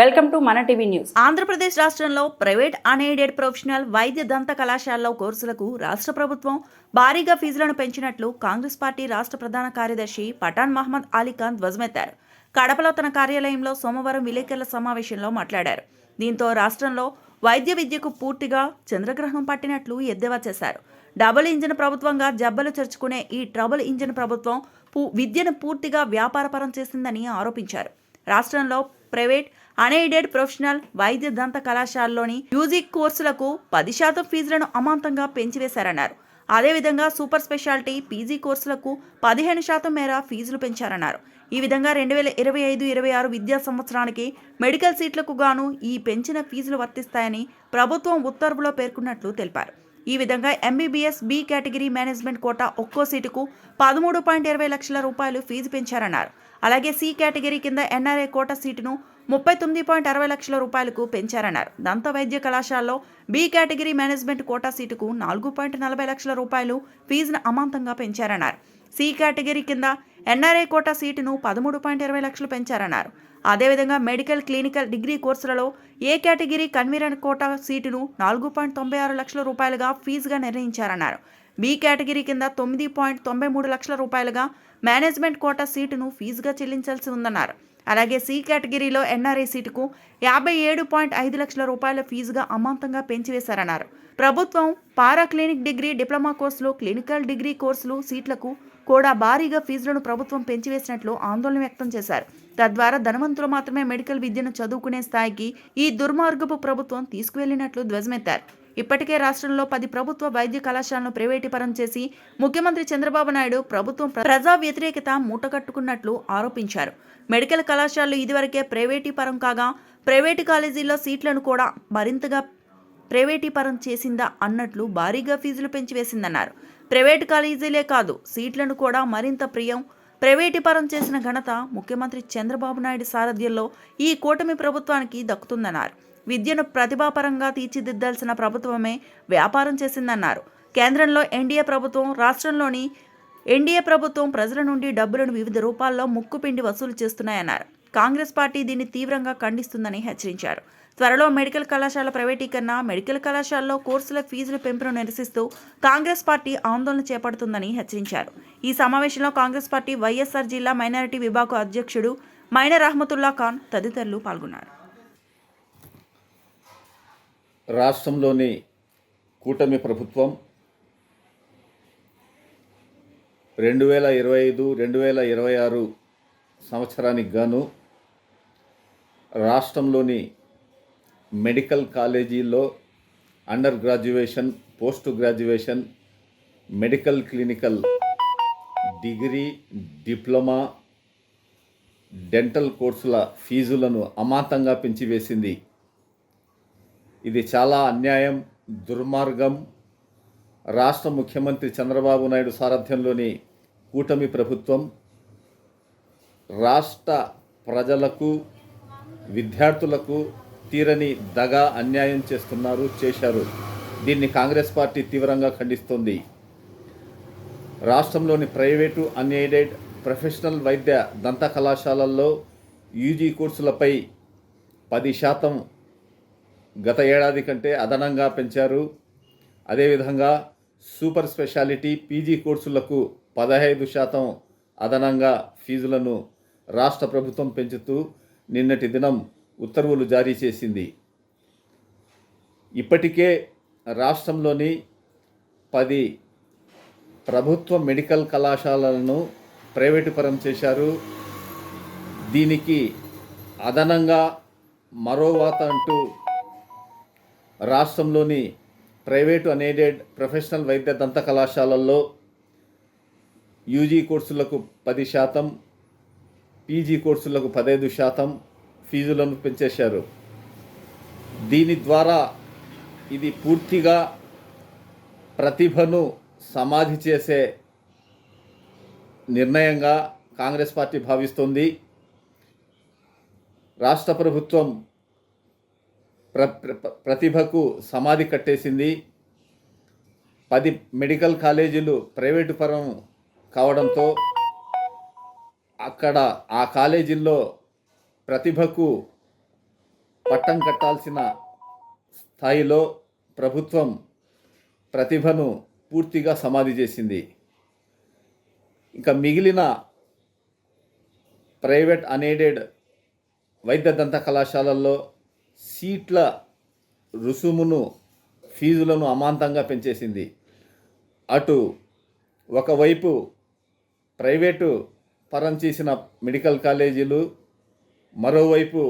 Welcome to మన TV news. Andhra Pradesh రాష్ట్రంలో private unaided professional వైద్య దంత కళాశాలలో కోర్సులకు రాష్ట్ర ప్రభుత్వం భారీగా ఫీజులను పెంచినట్లు కాంగ్రెస్ పార్టీ రాష్ట్ర ప్రధాన కార్యదర్శి పఠాన్ మహమ్మద్ అలీఖాన్ ధ్వజమెత్తారు. కడపలో తన కార్యాలయంలో సోమవారం విలేకరుల సమావేశంలో మాట్లాడారు. దీంతో రాష్ట్రంలో వైద్య విద్యకు పూర్తిగా చంద్రగ్రహణం పట్టినట్లు ఎద్దేవా చేశారు. డబుల్ ఇంజిన్ ప్రభుత్వంగా జబ్బలు చర్చుకునే ఈ ట్రబుల్ ఇంజిన్ ప్రభుత్వం పూ- విద్యను పూర్తిగా వ్యాపారపరం చేసిందని ఆరోపించారు. రాష్ట్రంలో ప్రైవేట్ అన్ఎయిడెడ్ ప్రొఫెషనల్ వైద్య దంత కళాశాలలోని యూజీ కోర్సులకు పది శాతం ఫీజులను అమాంతంగా పెంచివేశారన్నారు. అదేవిధంగా సూపర్ స్పెషాలిటీ పీజీ కోర్సులకు పదిహేను శాతం మేర ఫీజులు పెంచారన్నారు. ఈ విధంగా రెండు వేల ఇరవై ఐదు ఇరవై ఆరు విద్యా సంవత్సరానికి మెడికల్ సీట్లకు గాను ఈ పెంచిన ఫీజులు వర్తిస్తాయని ప్రభుత్వం ఉత్తర్వులో పేర్కొన్నట్లు తెలిపారు. ఈ విధంగా MBBS B category management quota ఒక్కో సీటుకు పదమూడు పాయింట్ ఇరవై లక్షల రూపాయలు ఫీజు పెంచారన్నారు. అలాగే సి కేటగిరీ కింద ఎన్ఆర్ఐ కోటా సీటును ముప్పై తొమ్మిది పాయింట్ అరవై లక్షల రూపాయలకు పెంచారన్నారు. దంత వైద్య కళాశాలలో బి కేటగిరీ మేనేజ్మెంట్ కోటా సీటుకు నాలుగు పాయింట్ నలభై లక్షల రూపాయలు ఫీజును అమాంతంగా పెంచారన్నారు. సి కేటగిరీ కింద ఎన్ఆర్ఐ కోటా సీటును పదమూడు పాయింట్ ఇరవై లక్షలు పెంచారన్నారు. అదేవిధంగా మెడికల్ క్లినికల్ డిగ్రీ కోర్సులలో ఏ కేటగిరీ కన్వీనర్ కోటా సీటును నాలుగు పాయింట్ తొంభై ఆరు లక్షల రూపాయలుగా ఫీజుగా నిర్ణయించారన్నారు. బి కేటగిరీ కింద తొమ్మిది పాయింట్ తొంభై మూడు లక్షల రూపాయలుగా మేనేజ్మెంట్ కోటా సీటును ఫీజుగా చెల్లించాల్సి ఉందన్నారు. అలాగే సి కేటగిరీలో ఎన్ఆర్ఐ సీటుకు యాభై ఏడు పాయింట్ ఐదు లక్షల రూపాయల ఫీజుగా అమాంతంగా పెంచివేశారన్నారు. ప్రభుత్వం పారా క్లినిక్ డిగ్రీ డిప్లొమా కోర్సులు క్లినికల్ డిగ్రీ కోర్సులు సీట్లకు కూడా భారీగా ఫీజులను ప్రభుత్వం పెంచివేసినట్లు ఆందోళన వ్యక్తం చేశారు. తద్వారా ధనవంతులు మాత్రమే మెడికల్ విద్యను చదువుకునే స్థాయికి ఈ దుర్మార్గపు ప్రభుత్వం తీసుకువెళ్ళినట్లు ధ్వజమెత్తారు. ఇప్పటికే రాష్ట్రంలో పది ప్రభుత్వ వైద్య కళాశాలను ప్రైవేటీపరం చేసి ముఖ్యమంత్రి చంద్రబాబు నాయుడు ప్రభుత్వం ప్రజా వ్యతిరేకత మూటకట్టుకున్నట్లు ఆరోపించారు. మెడికల్ కళాశాలలు ఇదివరకే ప్రైవేటీపరం కాగా ప్రైవేటు కాలేజీల్లో సీట్లను కూడా మరింతగా ప్రైవేటీపరం చేసిందా అన్నట్లు భారీగా ఫీజులు పెంచివేసిందన్నారు ప్రైవేటు కాలేజీలే కాదు సీట్లను కూడా మరింత ప్రియం ప్రైవేటీపరం చేసిన ఘనత ముఖ్యమంత్రి చంద్రబాబు నాయుడు సారథ్యంలో ఈ కూటమి ప్రభుత్వానికి దక్కుతుందన్నారు. విద్యను ప్రతిభాపరంగా తీర్చిదిద్దాల్సిన ప్రభుత్వమే వ్యాపారం చేసిందన్నారు. కేంద్రంలో ఎన్డీఏ ప్రభుత్వం రాష్ట్రంలోని ఎన్డీఏ ప్రభుత్వం ప్రజల నుండి డబ్బులను వివిధ రూపాల్లో ముక్కుపిండి వసూలు చేస్తున్నాయన్నారు. కాంగ్రెస్ పార్టీ దీన్ని తీవ్రంగా ఖండిస్తుందని హెచ్చరించారు. త్వరలో మెడికల్ కళాశాల ప్రైవేటీకరణ మెడికల్ కళాశాలలో కోర్సుల ఫీజుల పెంపును నిరసిస్తూ కాంగ్రెస్ పార్టీ ఆందోళన చేపడుతుందని హెచ్చరించారు. ఈ సమావేశంలో కాంగ్రెస్ పార్టీ వైఎస్ఆర్ జిల్లా మైనారిటీ విభాగం అధ్యక్షుడు మైనర్ రహమతుల్లా ఖాన్ తదితరులు పాల్గొన్నారు. రాష్ట్రంలోని కూటమి ప్రభుత్వం రెండు వేల ఇరవై ఐదు రెండు వేల ఇరవై ఆరు సంవత్సరానికి గాను రాష్ట్రంలోని మెడికల్ కాలేజీల్లో under graduation post graduation medical clinical degree diploma dental కోర్సుల ఫీజులను అమాంతంగా పెంచివేసింది ఇది చాలా అన్యాయం దుర్మార్గం. రాష్ట్ర ముఖ్యమంత్రి చంద్రబాబు నాయుడు సారథ్యంలోని కూటమి ప్రభుత్వం రాష్ట్ర ప్రజలకు విద్యార్థులకు తీరని దగా అన్యాయం చేస్తున్నారు చేశారు. దీన్ని కాంగ్రెస్ పార్టీ తీవ్రంగా ఖండిస్తోంది. రాష్ట్రంలోని ప్రైవేటు అన్ఎయిడెడ్ ప్రొఫెషనల్ వైద్య దంత కళాశాలల్లో యూజీ కోర్సులపై పది శాతం గత ఏడాది కంటే అదనంగా పెంచారు. అదేవిధంగా సూపర్ స్పెషాలిటీ పీజీ కోర్సులకు పదహైదు శాతం అదనంగా ఫీజులను రాష్ట్ర ప్రభుత్వం పెంచుతూ నిన్నటి దినం ఉత్తర్వులు జారీ చేసింది. ఇప్పటికే రాష్ట్రంలోని పది ప్రభుత్వ మెడికల్ కళాశాలలను ప్రైవేటు పరం చేశారు. దీనికి అదనంగా మరో వాత అంటూ రాష్ట్రంలోని ప్రైవేటు అనేడెడ్ ప్రొఫెషనల్ వైద్య దంత కళాశాలల్లో యూజీ కోర్సులకు పది శాతం పీజీ కోర్సులకు పదహైదు శాతం ఫీజులను పెంచేశారు. దీని ద్వారా ఇది పూర్తిగా ప్రతిభను సమాధి చేసే నిర్ణయంగా కాంగ్రెస్ పార్టీ భావిస్తోంది. రాష్ట్ర ప్రభుత్వం ప్ర ప్ర- ప్రతిభకు సమాధి కట్టేసింది. పది మెడికల్ కాలేజీలు ప్రైవేటు పరం కావడంతో అక్కడ ఆ కాలేజీల్లో ప్రతిభకు పట్టం కట్టాల్సిన స్థాయిలో ప్రభుత్వం ప్రతిభను పూర్తిగా సమాధి చేసింది. ఇంకా మిగిలిన ప్రైవేట్ అనేడెడ్ వైద్య దంత కళాశాలల్లో సీట్ల రుసుమును ఫీజులను అమాంతంగా పెంచేసింది. అటు ఒకవైపు ప్రైవేటు పరం చేసిన మెడికల్ కాలేజీలు మరోవైపు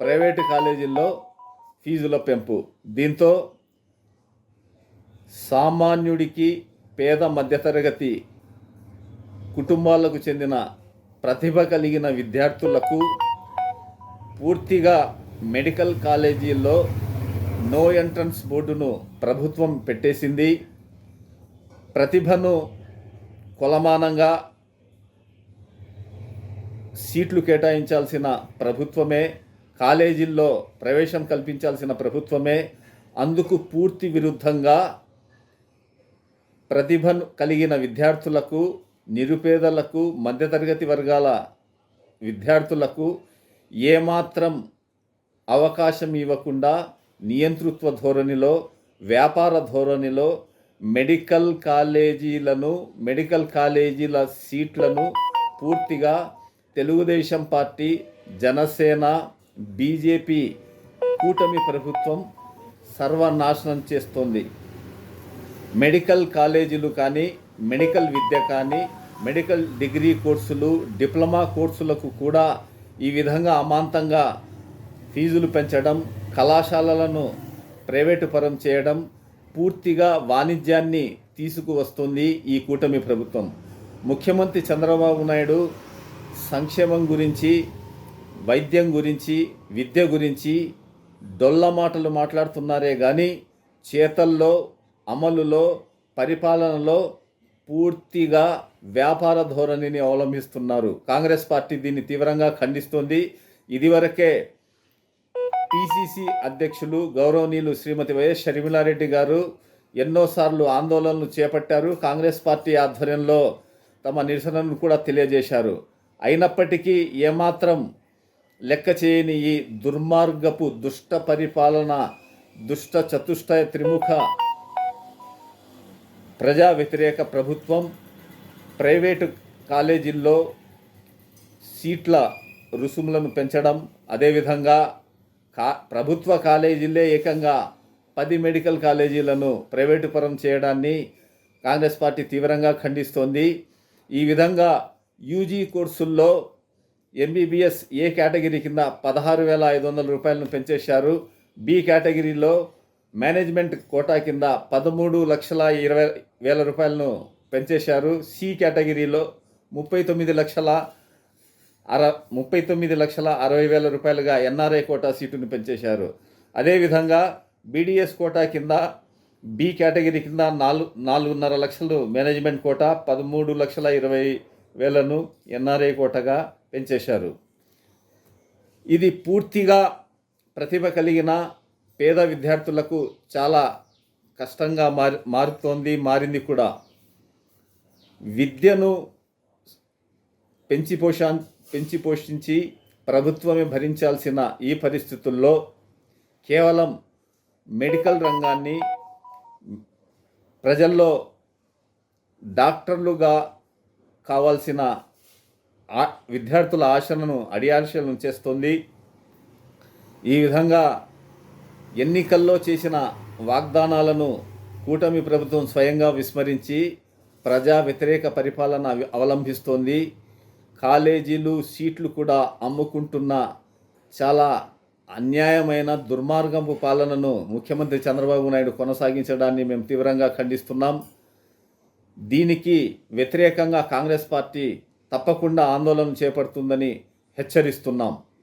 ప్రైవేటు కాలేజీల్లో ఫీజుల పెంపు. దీంతో సామాన్యుడికి పేద మధ్యతరగతి కుటుంబాలకు చెందిన ప్రతిభ కలిగిన విద్యార్థులకు పూర్తిగా మెడికల్ కాలేజీల్లో నో ఎంట్రన్స్ బోర్డును ప్రభుత్వం పెట్టేసింది. ప్రతిభను కొలమానంగా సీట్లు కేటాయించాల్సిన ప్రభుత్వమే కాలేజీల్లో ప్రవేశం కల్పించాల్సిన ప్రభుత్వమే. అందుకు పూర్తి విరుద్ధంగా ప్రతిభను కలిగిన విద్యార్థులకు నిరుపేదలకు మధ్యతరగతి వర్గాల విద్యార్థులకు ఏమాత్రం అవకాశం ఇవ్వకుండా నియంతృత్వ ధోరణిలో వ్యాపార ధోరణిలో మెడికల్ కాలేజీలను మెడికల్ కాలేజీల సీట్లను పూర్తిగా తెలుగుదేశం పార్టీ జనసేన బీజేపీ కూటమి ప్రభుత్వం సర్వనాశనం చేస్తోంది. మెడికల్ కాలేజీలు కానీ మెడికల్ విద్య కానీ మెడికల్ డిగ్రీ కోర్సులు డిప్లొమా కోర్సులకు కూడా ఈ విధంగా అమాంతంగా ఫీజులు పెంచడం కళాశాలలను ప్రైవేటు పరం చేయడం పూర్తిగా వాణిజ్యాన్ని తీసుకువస్తుంది ఈ కూటమి ప్రభుత్వం. ముఖ్యమంత్రి చంద్రబాబు నాయుడు సంక్షేమం గురించి వైద్యం గురించి విద్య గురించి డొల్ల మాటలు మాట్లాడుతున్నారే కానీ చేతల్లో అమలులో పరిపాలనలో పూర్తిగా వ్యాపార ధోరణిని అవలంబిస్తున్నారు. కాంగ్రెస్ పార్టీ దీన్ని తీవ్రంగా ఖండిస్తోంది. ఇదివరకే పిసిసి అధ్యక్షులు గౌరవనీయులు శ్రీమతి వైఎస్ షర్మిలారెడ్డి గారు ఎన్నోసార్లు ఆందోళనలు చేపట్టారు. కాంగ్రెస్ పార్టీ ఆధ్వర్యంలో తమ నిరసనను కూడా తెలియజేశారు. అయినప్పటికీ ఏమాత్రం లెక్క చేయని ఈ దుర్మార్గపు దుష్ట పరిపాలన దుష్ట చతుష్టయ త్రిముఖ ప్రజా వ్యతిరేక ప్రభుత్వం ప్రైవేటు కాలేజీల్లో సీట్ల రుసుములను పెంచడం అదేవిధంగా కా ప్రభుత్వ కాలేజీలే ఏకంగా పది మెడికల్ కాలేజీలను ప్రైవేటు పరం చేయడాన్ని కాంగ్రెస్ పార్టీ తీవ్రంగా ఖండిస్తోంది. ఈ విధంగా యూజీ కోర్సుల్లో ఎంబీబీఎస్ ఏ కేటగిరీ కింద పదహారు వేల ఐదు వందల రూపాయలను పెంచేశారు. బి కేటగిరీలో మేనేజ్మెంట్ కోటా కింద పదమూడు లక్షల ఇరవై వేల రూపాయలను పెంచేశారు. సి కేటగిరీలో ముప్పై తొమ్మిది లక్షల అర ముప్పై తొమ్మిది లక్షల అరవై వేల రూపాయలుగా ఎన్ఆర్ఐ కోటా సీటును పెంచేశారు. అదేవిధంగా బీడీఎస్ కోటా కింద బి కేటగిరీ కింద నాలుగు నాలుగున్నర లక్షలు మేనేజ్మెంట్ కోటా పదమూడు లక్షల ఇరవై వేలను ఎన్ఆర్ఐ కోటగా పెంచేశారు. ఇది పూర్తిగా ప్రతిభ కలిగిన పేద విద్యార్థులకు చాలా కష్టంగా మారి మారుతోంది మారింది కూడా. విద్యను పెంచి పోషా పెంచి పోషించి ప్రభుత్వమే భరించాల్సిన ఈ పరిస్థితుల్లో కేవలం మెడికల్ రంగాన్ని ప్రజల్లో డాక్టర్లుగా కావాల్సిన ఆ విద్యార్థుల ఆశలను అడియాశలను చేస్తుంది. ఈ విధంగా ఎన్నికల్లో చేసిన వాగ్దానాలను కూటమి ప్రభుత్వం స్వయంగా విస్మరించి ప్రజా వ్యతిరేక పరిపాలన అవలంబిస్తోంది. కాలేజీలు సీట్లు కూడా అమ్ముకుంటున్న చాలా అన్యాయమైన దుర్మార్గపు పాలనను ముఖ్యమంత్రి చంద్రబాబు నాయుడు కొనసాగించడాన్ని మేము తీవ్రంగా ఖండిస్తున్నాం. దీనికి వ్యతిరేకంగా కాంగ్రెస్ పార్టీ తప్పకుండా ఆందోళన చేపడుతుందని హెచ్చరిస్తున్నాం.